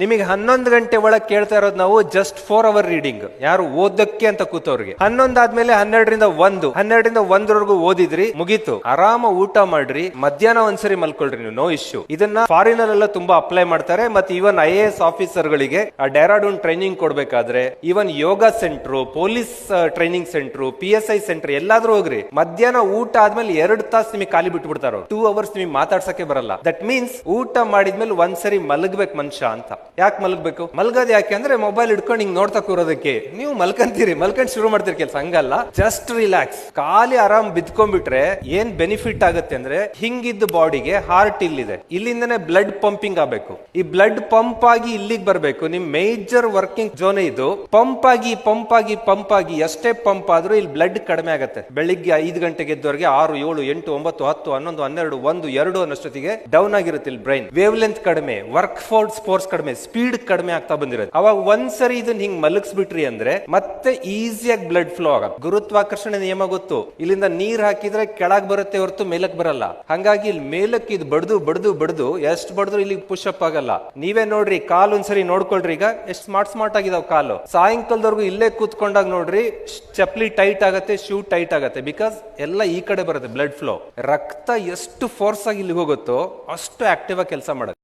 ನಿಮಗೆ ಹನ್ನೊಂದು ಗಂಟೆ ಒಳಗೆ ಕೇಳ್ತಾ ಇರೋದು ನಾವು ಜಸ್ಟ್ ಫೋರ್ ಅವರ್ ರೀಡಿಂಗ್ ಯಾರು ಓದಕ್ಕೆ ಅಂತ ಕೂತವ್ರಿಗೆ. ಹನ್ನೊಂದಾದ್ಮೇಲೆ ಹನ್ನೆರಡರಿಂದ ಒಂದು, ಹನ್ನೆರಡರಿಂದ ಒಂದರವರೆಗೂ ಓದಿದ್ರಿ, ಮುಗೀತು. ಆರಾಮ ಊಟ ಮಾಡ್ರಿ, ಮಧ್ಯಾಹ್ನ ಒಂದ್ಸರಿ ಮಲ್ಕೊಳ್ರಿ ನೀವು ನೋ ಇಶ್ಯೂ ಇದನ್ನ ಫಾರಿನ್ ಅಲ್ಲೆಲ್ಲ ತುಂಬಾ ಅಪ್ಲೈ ಮಾಡ್ತಾರೆ, ಮತ್ತೆ even I A S officer ಗಳಿಗೆ ಡೆರಾಡೂನ್ ಟ್ರೈನಿಂಗ್ ಕೊಡ್ಬೇಕಾದ್ರೆ even yoga centre police training centre P S I centre ಎಲ್ಲಾದ್ರೂ ಹೋಗ್ರಿ. ಮಧ್ಯಾಹ್ನ ಊಟ ಆದ್ಮೇಲೆ ಎರಡು ತಾಸು ನಿಮಗೆ ಖಾಲಿ ಬಿಟ್ಟು ಬಿಡ್ತಾರ ಟೂ ಅವರ್ಸ್ ನಿಮಗೆ ಮಾತಾಡ್ಸಕ್ಕೆ ಬರಲ್ಲ. ದಟ್ ಮೀನ್ಸ್ ಊಟ ಮಾಡಿದ್ಮೇಲೆ ಒಂದ್ಸರಿ ಮಲಗ್ಬೇಕು ಮನುಷ್ಯ ಅಂತ. ಯಾಕೆ ಮಲಗಬೇಕು? ಮಲಗೋದು ಯಾಕೆ ಅಂದ್ರೆ ಮೊಬೈಲ್ ಇಟ್ಕೊಂಡು ಹಿಂಗ್ ನೋಡ್ತಾ ಕೂರೋದಕ್ಕೆ. ನೀವು ಮಲ್ಕಂತೀರಿ, ಮಲ್ಕೊಂಡ್ ಶುರು ಮಾಡ್ತೀರಿ ಕೆಲಸ. ಹಂಗಲ್ಲ. ಜಸ್ಟ್ ರಿಲ್ಯಾಕ್ಸ್ ಖಾಲಿ ಆರಾಮ್ ಬಿದ್ಕೊಂಡ್ಬಿಟ್ರೆ ಏನ್ ಬೆನಿಫಿಟ್ ಆಗುತ್ತೆ ಅಂದ್ರೆ ಹಿಂಗಿದ್ದ ಬಾಡಿಗೆ ಹಾರ್ಟ್ ಇಲ್ಲಿದೆ. ಇಲ್ಲಿಂದನೇ ಬ್ಲಡ್ ಪಂಪಿಂಗ್ ಆಗಬೇಕು. ಈ ಬ್ಲಡ್ ಪಂಪ್ ಆಗಿ ಇಲ್ಲಿಗೆ ಬರಬೇಕು. ನಿಮ್ ಮೇಜರ್ ವರ್ಕಿಂಗ್ ಜೋನ್ ಇದು. ಪಂಪ್ ಆಗಿ ಪಂಪ್ ಆಗಿ ಪಂಪ್ ಆಗಿ ಎಷ್ಟೇ ಪಂಪ್ ಆದ್ರೂ ಇಲ್ಲಿ ಬ್ಲಡ್ ಕಡಿಮೆ ಆಗುತ್ತೆ. ಬೆಳಿಗ್ಗೆ ಐದು ಗಂಟೆಗೆ ಎದ್ದವರೆಗೆ ಆರು, ಏಳು, ಎಂಟು, ಒಂಬತ್ತು, ಹತ್ತು, ಹನ್ನೊಂದು, ಹನ್ನೆರಡು, ಒಂದು, ಎರಡು ಅನ್ನೋಷ್ಟೊತ್ತಿಗೆ ಡೌನ್ ಆಗಿರುತ್ತೆ ಇಲ್ಲಿ ಬ್ರೈನ್ ವೇವ್ ಲೆಂತ್ ಕಡಿಮೆ. ವರ್ಕ್ ಫೋರ್ಸ್ ಫೋರ್ಸ್ ಕಡಿಮೆ. ಸ್ಪೀಡ್ ಕಡಿಮೆ ಆಗ್ತಾ ಬಂದಿರೋದು. ಅವಾಗ ಒಂದ್ಸರಿ ಇದನ್ನ ಹಿಂಗ್ ಮಲಗಿಸ್ಬಿಟ್ರಿ ಅಂದ್ರೆ ಮತ್ತೆ ಈಸಿಯಾಗಿ ಬ್ಲಡ್ ಫ್ಲೋ ಆಗತ್ತೆ. ಗುರುತ್ವಾಕರ್ಷಣೆ ನಿಯಮ ಗೊತ್ತು. ಇಲ್ಲಿಂದ ನೀರ್ ಹಾಕಿದ್ರೆ ಕೆಳಗ್ ಬರುತ್ತೆ ಹೊರತು ಮೇಲಕ್ ಬರಲ್ಲ. ಹಂಗಾಗಿ ಇಲ್ಲಿ ಮೇಲಕ್ಕೆ ಇದು ಬಡ್ದು, ಬಡದು ಬಡದು, ಎಷ್ಟು ಬಡ್ದು ಇಲ್ಲಿ ಪುಷ್ ಅಪ್ ಆಗಲ್ಲ. ನೀವೇ ನೋಡ್ರಿ, ಕಾಲು ಒಂದ್ಸರಿ ನೋಡ್ಕೊಳ್ರಿ ಈಗ. ಎಷ್ಟು ಸ್ಮಾರ್ಟ್ ಸ್ಮಾರ್ಟ್ ಆಗಿದಾವ್ ಕಾಲು. ಸಾಯಂಕಾಲದವರೆಗೂ ಇಲ್ಲೇ ಕೂತ್ಕೊಂಡಾಗ ನೋಡ್ರಿ ಚಪ್ಲಿ ಟೈಟ್ ಆಗತ್ತೆ ಶೂ ಟೈಟ್ ಆಗತ್ತೆ. ಬಿಕಾಸ್ ಎಲ್ಲ ಈ ಕಡೆ ಬರುತ್ತೆ ಬ್ಲಡ್ ಫ್ಲೋ ರಕ್ತ ಎಷ್ಟು ಫೋರ್ಸ್ ಆಗಿ ಇಲ್ಲಿ ಹೋಗುತ್ತೋ ಅಷ್ಟು ಆಕ್ಟಿವ್ ಆಗಿ ಕೆಲಸ ಮಾಡುತ್ತೆ.